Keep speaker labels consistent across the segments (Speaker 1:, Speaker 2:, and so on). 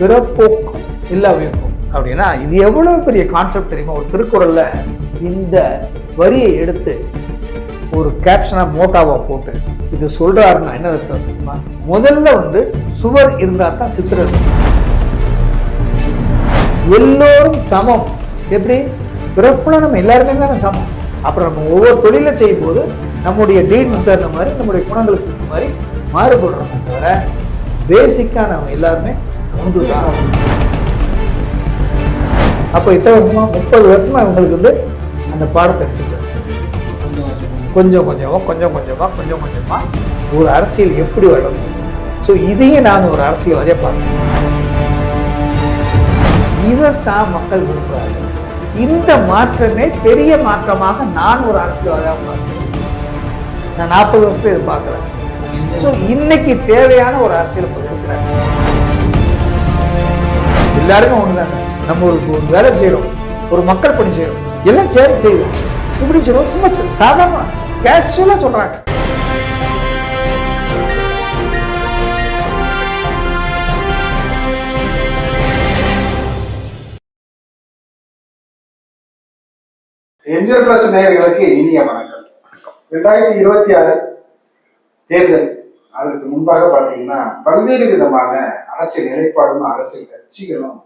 Speaker 1: பிறப்போக்கு இல்லாம இருக்கும் அப்படின்னா இது எவ்வளோ பெரிய கான்செப்ட் தெரியுமா ஒரு திருக்குறளில் இந்த வரியை எடுத்து ஒரு கேப்ஷனாக மோட்டாவாக போட்டு இது சொல்கிறாருன்னா என்ன தெரியுமா முதல்ல வந்து சுவர் இருந்தால் தான் சித்திரம் எல்லோரும் சமம் எப்படி பிறப்புல நம்ம எல்லாருமே தானே சமம் அப்புறம் நம்ம ஒவ்வொரு தொழிலை செய்யும் போது நம்முடைய டீட்ஸ் தகுந்த மாதிரி நம்முடைய குணங்களுக்கு தகுந்த மாதிரி மாறுபடுறோம் தவிர பேசிக்காக நம்ம எல்லாருமே அப்போ இத்தனை வருஷமா முப்பது வருஷமா உங்களுக்கு வந்து அந்த பாடத்தை எடுத்துக்கிறது கொஞ்சம் கொஞ்சமாக கொஞ்சம் கொஞ்சமாக கொஞ்சம் கொஞ்சமாக ஒரு அரசியல் எப்படி வரும் ஸோ இதையும் நான் ஒரு வரைய பார்க்கணும் இதைத்தான் மக்கள் விரும்புகிறார்கள் இந்த மாற்றமே பெரிய மாற்றமாக நான் ஒரு வரைய பார்க்கிறேன் நான் நாற்பது வருஷத்துல இது பார்க்குறேன் ஸோ இன்னைக்கு தேவையான ஒரு அரசியல் இருக்கிறேன் எல்லாருமே ஒன்று தான் நம்ம ஒரு ஒரு வேலை செய்கிறோம் ஒரு மக்கள் பணி செய்கிறோம் எல்லாம் சேர்ந்து செய்கிறோம் இப்படி சொல்லுவோம் சும்மா சாதாரண கேஷுவலாக சொல்கிறாங்க
Speaker 2: எம்ஜிஆர் பிளஸ் நேயர்களுக்கு இனிய வணக்கம் ரெண்டாயிரத்தி இருபத்தி ஆறு தேர்தல் அதற்கு முன்பாக பார்த்தீங்கன்னா பல்வேறு விதமான அரசியல் நிலைப்பாடும் அரசியல் கட்சிகளும்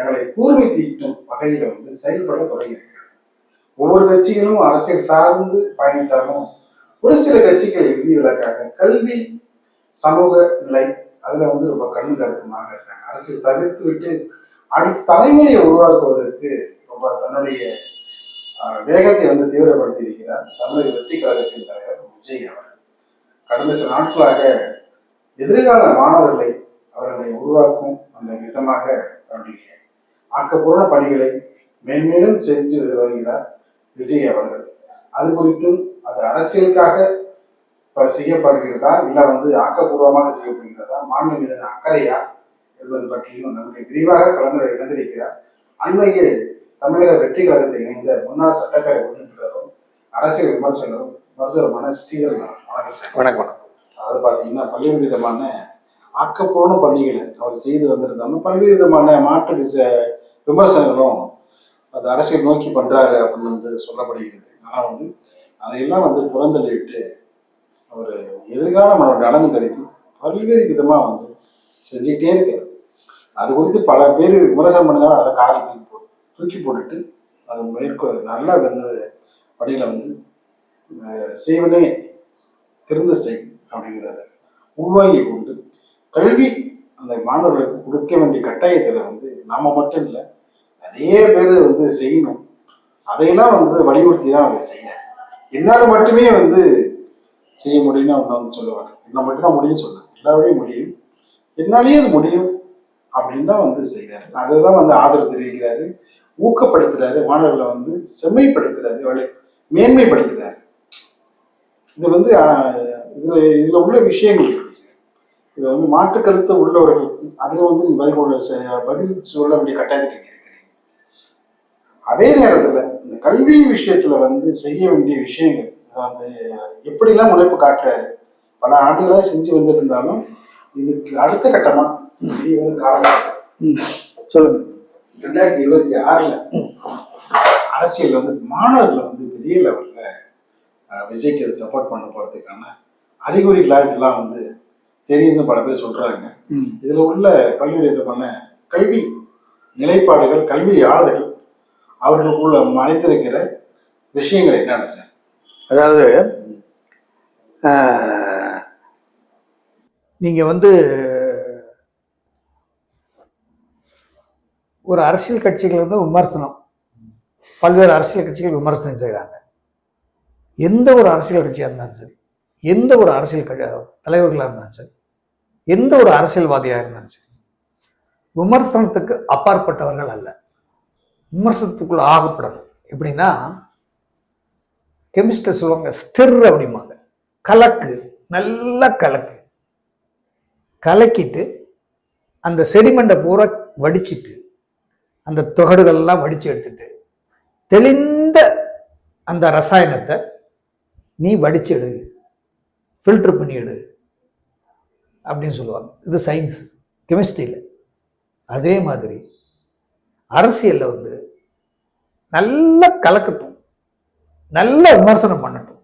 Speaker 2: தங்களை கூர்மை தீட்டும் வகையில் வந்து செயல்பட தொடங்கியிருக்கிறது ஒவ்வொரு கட்சிகளும் அரசியல் சார்ந்து பயணித்தாலும் ஒரு சில கட்சிகள் விதிவிலக்காக கல்வி சமூக நிலை அதுல வந்து ரொம்ப கண்ணு கருத்துமாக இருக்காங்க அரசியல் தவிர்த்து விட்டு அடுத்த தலைமுறையை உருவாக்குவதற்கு ரொம்ப தன்னுடைய வேகத்தை வந்து தீவிரப்படுத்தி இருக்கிறார் தமிழக வெற்றி கழகத்தின் தலைவர் விஜய் அவர் கடந்த சில நாட்களாக எதிர்கால மாணவர்களை அவர்களை உருவாக்கும் அந்த விதமாக தன்னுடைய ஆக்கப்பூர்வ பணிகளை மேன்மேலும் செஞ்சு வருகிறார் விஜய் அவர்கள் அது குறித்து அது அரசியலுக்காக செய்யப்படுகிறதா இல்ல வந்து ஆக்கப்பூர்வமாக செய்யப்படுகிறதா மாநில மீதான அக்கறையா என்பது பற்றியும் நம்முடைய விரிவாக கலந்துரை இணைந்திருக்கிறார் அண்மையில் தமிழக வெற்றி கழகத்தை இணைந்த முன்னாள் சட்டக்கரை உறுப்பினரும் அரசியல் விமர்சகரும் மருத்துவருமான ஸ்ரீகர் வணக்கம் வணக்கம் அது பார்த்தீங்கன்னா பல்வேறு விதமான ஆக்கப்பூர்வ பணிகளை அவர் செய்து வந்திருந்தாலும் பல்வேறு விதமான மாற்று விமர்சனங்களும் அந்த அரசியல் நோக்கி பண்றாரு அப்படின்னு வந்து சொல்லப்படுகிறது ஆனால் வந்து அதையெல்லாம் வந்து புறந்தள்ளிட்டு அவர் எதிர்கால மனோட நலன் கருதி பல்வேறு விதமாக வந்து செஞ்சுக்கிட்டே இருக்காரு அது குறித்து பல பேர் விமர்சனம் பண்ணாலும் அதை காரில் தூக்கி போட்டு தூக்கி போட்டுட்டு அது மேற்கொள் நல்லா வந்து படியில் வந்து செய்வனே திறந்து செய் அப்படிங்கிறத உள்வாங்கி கொண்டு கல்வி அந்த மாணவர்களுக்கு கொடுக்க வேண்டிய கட்டாயத்தில் வந்து நாம் மட்டும் இல்லை நிறைய பேர் வந்து செய்யணும் அதையெல்லாம் வந்து வலியுறுத்தி தான் அதை செய்ய என்னால் மட்டுமே வந்து செய்ய முடியும்னு அவங்க வந்து சொல்லுவாங்க என்ன மட்டும் தான் முடியும் சொல்லுவேன் எல்லாரோடையும் முடியும் என்னாலேயே அது முடியும் அப்படின்னு தான் வந்து செய்கிறாரு அதை தான் வந்து ஆதரவு தெரிவிக்கிறாரு ஊக்கப்படுத்துறாரு மாணவர்களை வந்து செம்மைப்படுத்துறாரு அவளை மேன்மைப்படுத்துறாரு இது வந்து இதுல இதுல உள்ள விஷயங்கள் இதை வந்து மாற்று கருத்து உள்ளவர்களுக்கு அதில் வந்து பதில் பதில் சொல்ல வேண்டிய கட்டாயத்துக்கு அதே நேரத்தில் இந்த கல்வி விஷயத்துல வந்து செய்ய வேண்டிய விஷயங்கள் அது எப்படிலாம் முனைப்பு காட்டுறாரு பல ஆண்டுகளாக செஞ்சு வந்துட்டு இருந்தாலும் இதுக்கு அடுத்த கட்டமா சொல்லுங்க ரெண்டாயிரத்தி இருபத்தி ஆறுல அரசியல் வந்து மாணவர்களை வந்து பெரிய லெவல்ல விஜய்க்கு அதை சப்போர்ட் பண்ண போறதுக்கான அறிகுறிகளாக இதெல்லாம் வந்து தெரியுதுன்னு பல பேர் சொல்றாங்க இதுல உள்ள பல்வேறு விதமான கல்வி நிலைப்பாடுகள் கல்வி ஆளுகள் அவர்களுக்குள்ள மறைந்திருக்கிற விஷயங்கள் என்னென்ன சார்
Speaker 1: அதாவது நீங்கள் வந்து ஒரு அரசியல் கட்சிகள் வந்து விமர்சனம் பல்வேறு அரசியல் கட்சிகள் விமர்சனம் செய்கிறாங்க எந்த ஒரு அரசியல் கட்சியாக இருந்தாலும் சரி எந்த ஒரு அரசியல் க தலைவர்களாக இருந்தாலும் சரி எந்த ஒரு அரசியல்வாதியாக இருந்தாலும் சரி விமர்சனத்துக்கு அப்பாற்பட்டவர்கள் அல்ல விமர்சனத்துக்குள்ள ஆகப்படணும் எப்படின்னா கெமிஸ்டர் சொல்லுவாங்க ஸ்டெர் அப்படிம்பாங்க கலக்கு நல்லா கலக்கு கலக்கிட்டு அந்த செடிமெண்டை பூரா வடிச்சிட்டு அந்த தொகடுகள்லாம் வடித்து எடுத்துட்டு தெளிந்த அந்த ரசாயனத்தை நீ வடிச்சு எடு ஃபில்டர் பண்ணி எடு அப்படின்னு சொல்லுவாங்க இது சயின்ஸ் கெமிஸ்ட்ரியில் அதே மாதிரி அரசியலில் வந்து நல்லா கலக்கட்டும் நல்ல விமர்சனம் பண்ணட்டும்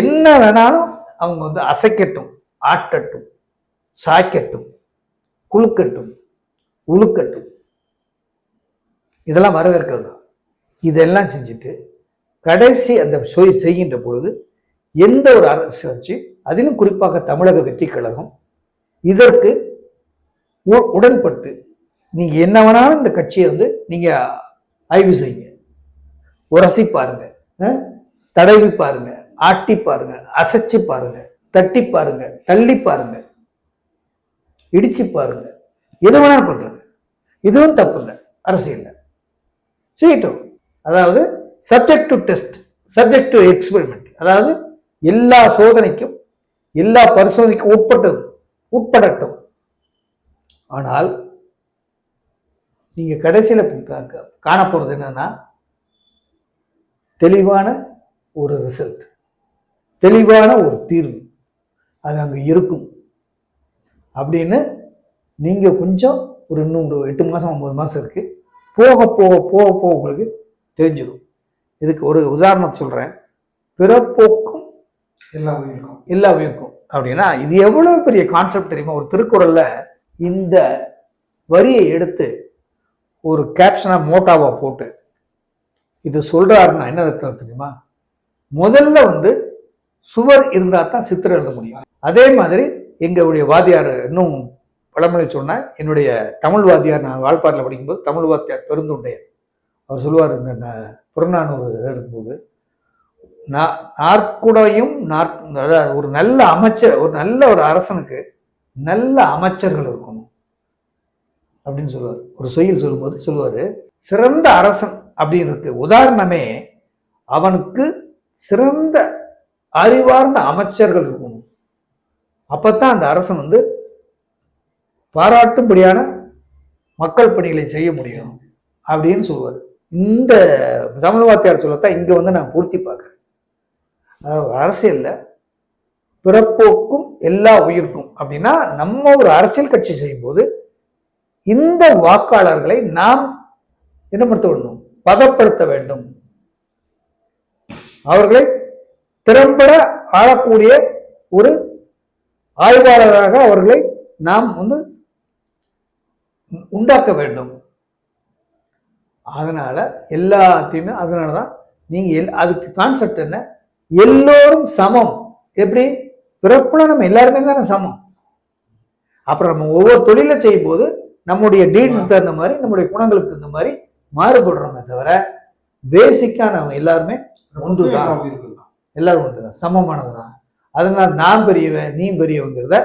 Speaker 1: என்ன வேணாலும் அவங்க வந்து அசைக்கட்டும் ஆட்டட்டும் சாய்க்கட்டும் குழுக்கட்டும் உழுக்கட்டும் இதெல்லாம் வரவேற்கிறது தான் இதெல்லாம் செஞ்சுட்டு கடைசி அந்த செய்கின்ற பொழுது எந்த ஒரு அரசு வச்சு அதிலும் குறிப்பாக தமிழக வெற்றி கழகம் இதற்கு உடன்பட்டு நீங்கள் என்ன வேணாலும் இந்த கட்சியை வந்து நீங்கள் ஆய்வு செய்யுங்க உரசி பாருங்க தடவி பாருங்க ஆட்டி பாருங்க அசைச்சு பாருங்க தட்டி பாருங்க தள்ளி பாருங்க இடிச்சு பாருங்க எது வேணாலும் பண்றது இதுவும் தப்பு இல்லை அரசியல் செய்யட்டும் அதாவது subject to test subject to experiment அதாவது எல்லா சோதனைக்கும் எல்லா பரிசோதனைக்கும் உட்பட்டது உட்படட்டும் ஆனால் நீங்கள் கடைசியில் காண என்னன்னா தெளிவான ஒரு ரிசல்ட் தெளிவான ஒரு தீர்வு அது அங்கே இருக்கும் அப்படின்னு நீங்கள் கொஞ்சம் ஒரு இன்னும் எட்டு மாதம் ஒம்பது மாதம் இருக்குது போக போக போக போக உங்களுக்கு தெரிஞ்சிடும் இதுக்கு ஒரு உதாரணம் சொல்கிறேன் பிறப்போக்கும் எல்லா உயிருக்கும் எல்லா உயிருக்கும் அப்படின்னா இது எவ்வளோ பெரிய கான்செப்ட் தெரியுமா ஒரு திருக்குறளில் இந்த வரியை எடுத்து ஒரு கேப்ஷனாக மோட்டாவாக போட்டு இது சொல்கிறாருன்னா என்ன அர்த்தம் தெரியுமா முதல்ல வந்து சுவர் இருந்தால் தான் சித்திரம் எழுத முடியும் அதே மாதிரி எங்களுடைய வாதியார் இன்னும் பழமொழி சொன்னால் என்னுடைய தமிழ் வாத்தியார் நான் வாழ்பாட்டில் படிக்கும்போது தமிழ் வாத்தியார் பெருந்துண்டையர் அவர் சொல்லுவார் இந்த புறநானூறு இருக்கும்போது நான் நாற்குடையும் நாற் ஒரு நல்ல அமைச்சர் ஒரு நல்ல ஒரு அரசனுக்கு நல்ல அமைச்சர்கள் இருக்கும் அப்படின்னு சொல்லுவார் ஒரு சொயில் சொல்லும்போது சொல்லுவார் சிறந்த அரசன் அப்படின்றதுக்கு உதாரணமே அவனுக்கு சிறந்த அறிவார்ந்த அமைச்சர்கள் இருக்கணும் அப்பத்தான் அந்த அரசன் வந்து பாராட்டும்படியான மக்கள் பணிகளை செய்ய முடியும் அப்படின்னு சொல்லுவார் இந்த தமிழ் வாத்தியார் சொல்லத்தான் இங்கே வந்து நான் பூர்த்தி பார்க்குறேன் அதாவது அரசியலில் பிறப்போக்கும் எல்லா உயிருக்கும் அப்படின்னா நம்ம ஒரு அரசியல் கட்சி செய்யும்போது இந்த வாக்காளர்களை நாம் என்னப்படுத்த வேண்டும் பதப்படுத்த வேண்டும் அவர்களை திறம்பட ஆளக்கூடிய ஒரு ஆய்வாளராக அவர்களை நாம் வந்து உண்டாக்க வேண்டும் அதனால எல்லாத்தையுமே அதனால தான் எல் அதுக்கு கான்செப்ட் என்ன எல்லோரும் சமம் எப்படி பிறப்புல நம்ம எல்லாருமே தானே சமம் அப்புறம் நம்ம ஒவ்வொரு தொழில செய்யும் போது நம்முடைய டீட்ஸ் தகுந்த மாதிரி நம்முடைய குணங்களுக்கு தகுந்த மாதிரி மாறுபடுறோமே தவிர பேசிக்காக நம்ம எல்லாருமே ஒன்று தான் எல்லாரும் ஒன்று தான் சமமானது தான் அதனால் நான் பெரியவன் நீ பெரியவங்கிறத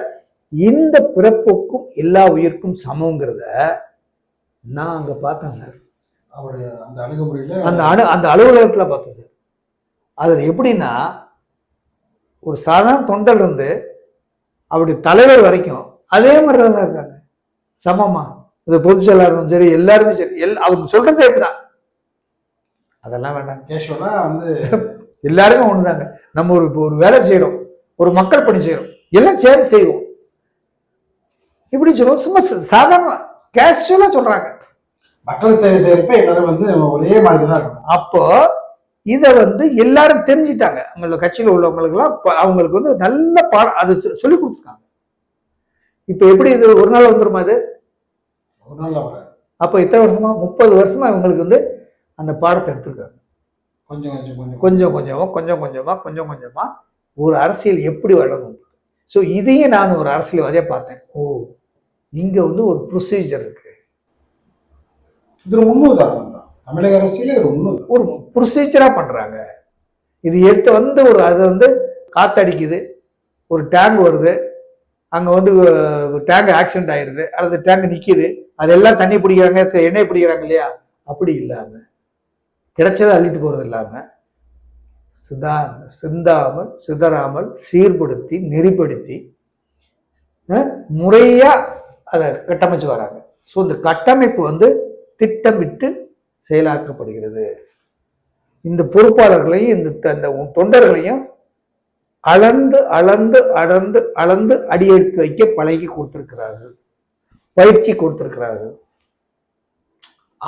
Speaker 1: இந்த பிறப்புக்கும் எல்லா உயிருக்கும் சமங்கிறத நான் அங்கே பார்த்தேன் சார் அவருடைய அந்த அணுகுமுறையில் அந்த அணு அந்த அலுவலகத்தில் பார்த்தேன் சார் அதில் எப்படின்னா ஒரு சாதாரண தொண்டல் இருந்து அவருடைய தலைவர் வரைக்கும் அதே மாதிரி தான் இருக்காங்க சமமா இந்த பொதுச் செயலாளரும் சரி எல்லாருமே சரி எல் அவங்க சொல்றது தான் அதெல்லாம் வேண்டாம் கேஷுவலா வந்து எல்லாருமே ஒண்ணுதாங்க நம்ம ஒரு இப்போ ஒரு வேலை செய்யறோம் ஒரு மக்கள் பணி செய்யறோம் எல்லாம் சேர்ந்து செய்வோம் இப்படி சொல்லுவோம் சும்மா சாதாரண கேஷுவலா சொல்றாங்க மக்கள் சேவை செய்யறப்ப எல்லாரும் வந்து ஒரே மாதிரி தான் இருக்கும் அப்போ இதை வந்து எல்லாரும் தெரிஞ்சிட்டாங்க அவங்களோட கட்சியில் உள்ளவங்களுக்குலாம் அவங்களுக்கு வந்து நல்ல பாடம் அது சொல்லி கொடுத்துருக்காங்க இப்போ எப்படி இது ஒரு நாள் வந்துருமா இது அப்போ இத்தனை வருஷமா முப்பது வருஷமா இவங்களுக்கு வந்து அந்த பாடத்தை எடுத்திருக்காங்க கொஞ்சம் கொஞ்சம் கொஞ்சம் கொஞ்சம் கொஞ்சமாக கொஞ்சம் கொஞ்சமாக கொஞ்சம் கொஞ்சமாக ஒரு அரசியல் எப்படி வளரும் ஸோ இதையும் நான் ஒரு அரசியல்வாதியாக பார்த்தேன் ஓ இங்கே வந்து ஒரு ப்ரொசீஜர் இருக்கு இது ஒரு முன்னுதாரணம் தான் தமிழக அரசியல் ஒரு முன்னு ஒரு ப்ரொசீஜராக பண்ணுறாங்க இது எடுத்து வந்து ஒரு அது வந்து காத்தடிக்குது ஒரு டேங்க் வருது அங்கே வந்து டேங்க் ஆக்சிடென்ட் ஆயிடுது அல்லது டேங்க் நிற்கிது அதெல்லாம் தண்ணி பிடிக்கிறாங்க எண்ணெய் பிடிக்கிறாங்க இல்லையா அப்படி இல்லாமல் கிடைச்சதை அள்ளிட்டு போகிறது இல்லாமல் சிதா சிந்தாமல் சிதறாமல் சீர்படுத்தி நெறிப்படுத்தி முறையாக அதை கட்டமைச்சு வராங்க ஸோ இந்த கட்டமைப்பு வந்து திட்டமிட்டு செயலாக்கப்படுகிறது இந்த பொறுப்பாளர்களையும் இந்த தொண்டர்களையும் அளந்து அளந்து அளந்து அளந்து அடியெடுத்து வைக்க பழகி கொடுத்திருக்கிறார்கள் பயிற்சி கொடுத்துருக்கிறாரு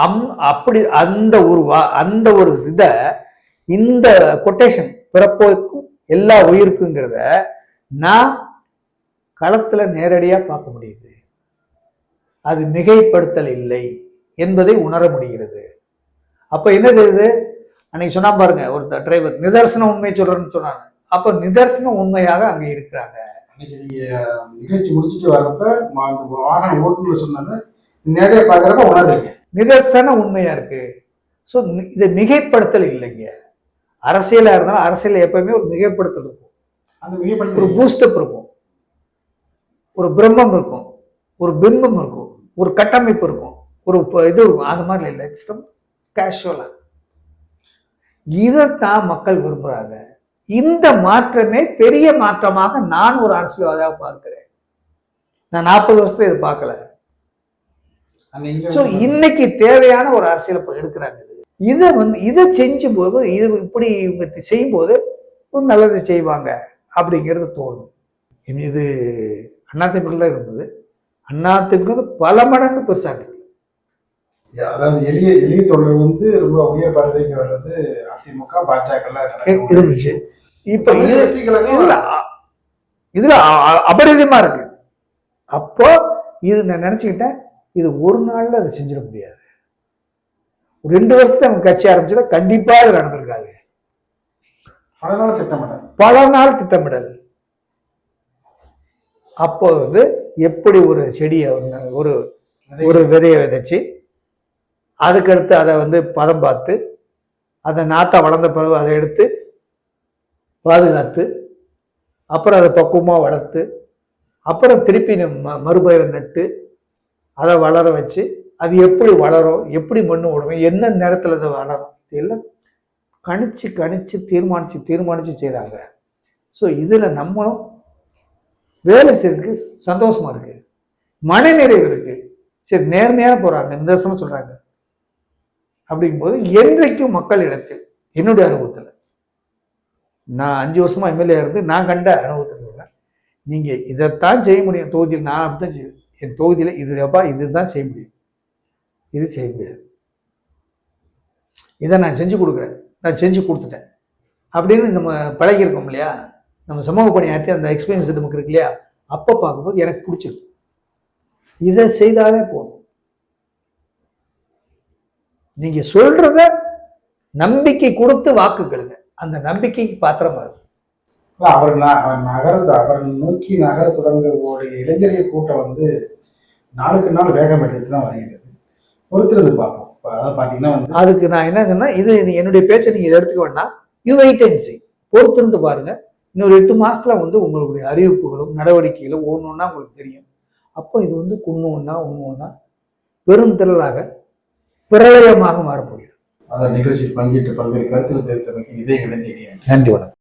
Speaker 1: அம் அப்படி அந்த ஒரு அந்த ஒரு இதை இந்த கொட்டேஷன் பிறப்போக்கும் எல்லா உயிருக்குங்கிறத நான் களத்தில் நேரடியாக பார்க்க முடியுது அது மிகைப்படுத்தல் இல்லை என்பதை உணர முடிகிறது அப்போ என்ன செய்யுது அன்னைக்கு சொன்னா பாருங்க ஒரு டிரைவர் நிதர்சன உண்மை சொல்றேன்னு சொன்னாங்க அப்போ நிதர்சன உண்மையாக அங்கே இருக்கிறாங்க அன்னைக்கு நீங்கள் நிகழ்ச்சி முடிச்சுட்டு வர்றப்ப அந்த வாகன ஓட்டுநர் சொன்னாங்க நேரடியாக பார்க்குறப்ப உணர்றீங்க நிதர்சன உண்மையாக இருக்குது ஸோ இதை மிகைப்படுத்தல் இல்லைங்க அரசியலாக இருந்தாலும் அரசியல் எப்பவுமே ஒரு மிகைப்படுத்தல் இருக்கும் அந்த மிகைப்படுத்தல் ஒரு பூஸ்டப் இருக்கும் ஒரு பிரம்மம் இருக்கும் ஒரு பிம்பம் இருக்கும் ஒரு கட்டமைப்பு இருக்கும் ஒரு இது அந்த மாதிரி இல்லை கேஷுவலாக இதைத்தான் மக்கள் விரும்புகிறாங்க இந்த மாற்றமே பெரிய மாற்றமாக நான் ஒரு அரசியல்வாதியாக பார்க்கிறேன் நான் நாற்பது வருஷத்தை இது பார்க்கல இன்னைக்கு தேவையான ஒரு அரசியல் எடுக்கிறாங்க இதை வந்து இதை செஞ்சும் போது இது இப்படி இவங்க செய்யும்போது நல்லது செய்வாங்க அப்படிங்கிறது தோணும் இது அண்ணா தான் இருந்தது அண்ணா அண்ணாத்திமுக பல மடங்கு பெருசாக இருக்கு அதாவது எளிய எளிய தொடர் வந்து ரொம்ப உயர் பதவிக்கு வர்றது அதிமுக பாஜக இருந்துச்சு இப்ப இதுல அபரிதமா இருக்கு அப்போ இது நான் நினைச்சுக்கிட்டேன் இது ஒரு நாள்ல அதை செஞ்சிட முடியாது ரெண்டு வருஷத்தை அவங்க கட்சி ஆரம்பிச்சதை கண்டிப்பா இது நடந்திருக்காது பல நாள் திட்டமிடல் பல நாள் திட்டமிடல் அப்போ வந்து எப்படி ஒரு செடியை ஒரு ஒரு விதையை விதைச்சு அதுக்கடுத்து அதை வந்து பதம் பார்த்து அந்த நாத்தா வளர்ந்த பிறகு அதை எடுத்து பாதுகாத்து அப்புறம் அதை பக்குவமாக வளர்த்து அப்புறம் திருப்பி ம மறுபயிரை நட்டு அதை வளர வச்சு அது எப்படி வளரும் எப்படி மண்ணு விடுவோம் என்ன நேரத்தில் அதை வளரும் இல்லை கணிச்சு கணிச்சு தீர்மானித்து தீர்மானித்து செய்கிறாங்க ஸோ இதில் நம்மளும் வேலை செய்யறதுக்கு சந்தோஷமாக இருக்குது மனநிறைவு இருக்குது சரி நேர்மையாக போகிறாங்க நிதர்சனம் சொல்கிறாங்க அப்படிங்கும்போது என்றைக்கும் மக்கள் இடத்தில் என்னுடைய அனுபவத்தில் நான் அஞ்சு வருஷமாக எம்எல்ஏ இருந்து நான் கண்ட அனுபவத்தில் சொல்கிறேன் நீங்கள் இதைத்தான் செய்ய முடியும் தொகுதியில் நான் அப்படி தான் செய்வேன் என் தொகுதியில் இது அப்பா இது தான் செய்ய முடியும் இது செய்ய முடியாது இதை நான் செஞ்சு கொடுக்குறேன் நான் செஞ்சு கொடுத்துட்டேன் அப்படின்னு நம்ம பழகியிருக்கோம் இல்லையா நம்ம சமூக பணியாற்றி அந்த எக்ஸ்பீரியன்ஸ் நமக்கு இருக்கு இல்லையா அப்போ பார்க்கும்போது எனக்கு பிடிச்சிருக்கு இதை செய்தாலே போதும் நீங்கள் சொல்கிறத நம்பிக்கை கொடுத்து வாக்கு வாக்குகளுங்க அந்த நம்பிக்கைக்கு அது அவர் நகர அவர் நோக்கி நகர தொடங்குவோடைய இளைஞர்கள் கூட்டம் வந்து நாளுக்கு நாள் வேகம் எடுத்துதான் தான் வருகிறது பொறுத்திருந்து பார்ப்போம் அதாவது பார்த்தீங்கன்னா அதுக்கு நான் என்ன சொன்னால் இது என்னுடைய பேச்சை நீங்கள் இதை எடுத்துக்க வேண்டாம் யூ வெயிட்டன்சி பொறுத்திருந்து பாருங்க இன்னொரு எட்டு மாசத்துல வந்து உங்களுடைய அறிவிப்புகளும் நடவடிக்கைகளும் ஒன்று ஒன்றா உங்களுக்கு தெரியும் அப்போ இது வந்து ஒன்று ஒன்றா ஒன்று ஒன்றா பெரும் திரளாக பிரளயமாக மாறப்படும் அந்த நிகழ்ச்சியில் பங்கேற்று பல்வேறு கருத்துக்கள் தெரிவித்தமைக்கு இதே கிடைத்த நன்றி வணக்கம்